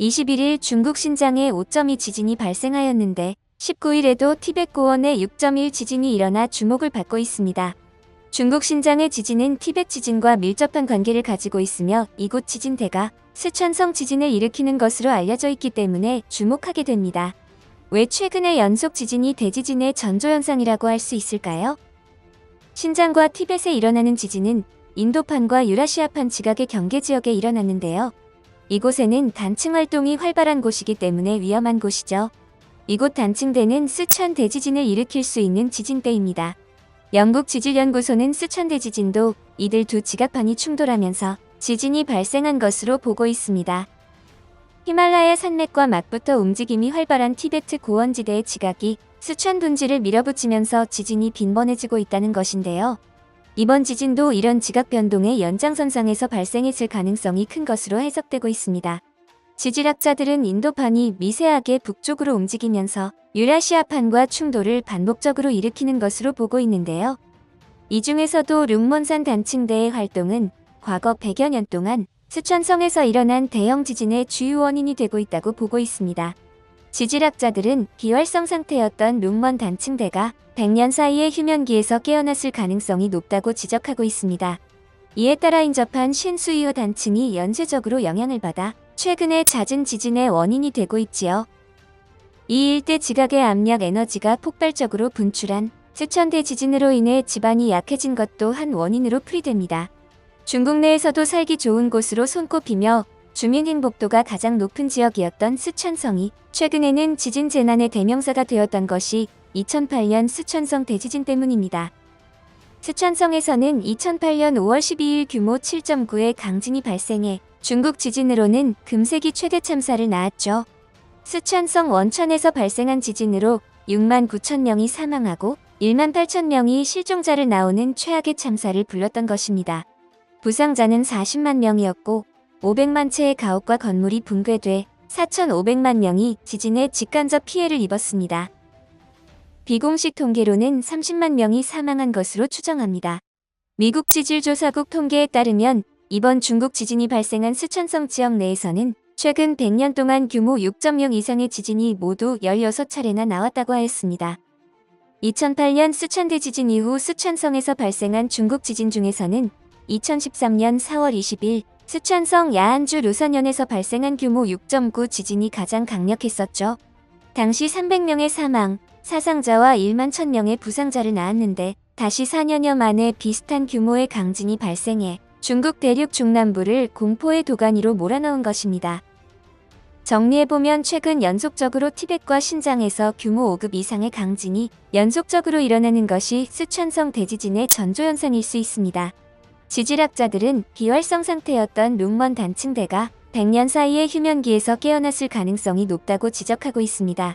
21일 중국 신장에 5.2 지진이 발생하였는데 19일에도 티벳 고원에 6.1 지진이 일어나 주목을 받고 있습니다. 중국 신장의 지진은 티벳 지진과 밀접한 관계를 가지고 있으며 이곳 지진대가 스촨성 지진을 일으키는 것으로 알려져 있기 때문에 주목하게 됩니다. 왜 최근의 연속 지진이 대지진의 전조현상이라고 할 수 있을까요? 신장과 티벳에 일어나는 지진은 인도판과 유라시아판 지각의 경계 지역에 일어났는데요. 이곳에는 단층 활동이 활발한 곳이기 때문에 위험한 곳이죠. 이곳 단층대는 스촨 대지진을 일으킬 수 있는 지진대입니다. 영국 지질연구소는 스촨 대지진도 이들 두 지각판이 충돌하면서 지진이 발생한 것으로 보고 있습니다. 히말라야 산맥과 맞붙어 움직임이 활발한 티베트 고원지대의 지각이 스촨 분지를 밀어붙이면서 지진이 빈번해지고 있다는 것인데요. 이번 지진도 이런 지각 변동의 연장선상에서 발생했을 가능성이 큰 것으로 해석되고 있습니다. 지질학자들은 인도판이 미세하게 북쪽으로 움직이면서 유라시아판과 충돌을 반복적으로 일으키는 것으로 보고 있는데요. 이 중에서도 룸몬산 단층대의 활동은 과거 100여 년 동안 스촨성에서 일어난 대형 지진의 주요 원인이 되고 있다고 보고 있습니다. 지질학자들은 비활성 상태였던 룸먼 단층대가 100년 사이에 휴면기에서 깨어났을 가능성이 높다고 지적하고 있습니다. 이에 따라 인접한 신수이호 단층이 연쇄적으로 영향을 받아 최근의 잦은 지진의 원인이 되고 있지요. 이 일대 지각의 압력 에너지가 폭발적으로 분출한 스천대 지진으로 인해 지반이 약해진 것도 한 원인으로 풀이됩니다. 중국 내에서도 살기 좋은 곳으로 손꼽히며 주민 행복도가 가장 높은 지역이었던 스촨성이 최근에는 지진 재난의 대명사가 되었던 것이 2008년 스촨성 대지진 때문입니다. 스촨성에서는 2008년 5월 12일 규모 7.9의 강진이 발생해 중국 지진으로는 금세기 최대 참사를 낳았죠. 스촨성 원천에서 발생한 지진으로 6만 9천 명이 사망하고 1만 8천 명이 실종자를 나오는 최악의 참사를 불렀던 것입니다. 부상자는 40만 명이었고 500만 채의 가옥과 건물이 붕괴돼 4,500만 명이 지진에 직간접 피해를 입었습니다. 비공식 통계로는 30만 명이 사망한 것으로 추정합니다. 미국 지질조사국 통계에 따르면 이번 중국 지진이 발생한 스촨성 지역 내에서는 최근 100년 동안 규모 6.0 이상의 지진이 모두 16차례나 나왔다고 하였습니다. 2008년 스촨 대 지진 이후 스촨성에서 발생한 중국 지진 중에서는 2013년 4월 20일 스촨성 야안주 루선현에서 발생한 규모 6.9 지진이 가장 강력했었죠. 당시 300명의 사망, 사상자와 1만 1000명의 부상자를 낳았는데 다시 4년여 만에 비슷한 규모의 강진이 발생해 중국 대륙 중남부를 공포의 도가니로 몰아넣은 것입니다. 정리해보면 최근 연속적으로 티벳과 신장에서 규모 5급 이상의 강진이 연속적으로 일어나는 것이 스촨성 대지진의 전조현상일 수 있습니다. 지질학자들은 비활성 상태였던 룸먼 단층대가 100년 사이에 휴면기에서 깨어났을 가능성이 높다고 지적하고 있습니다.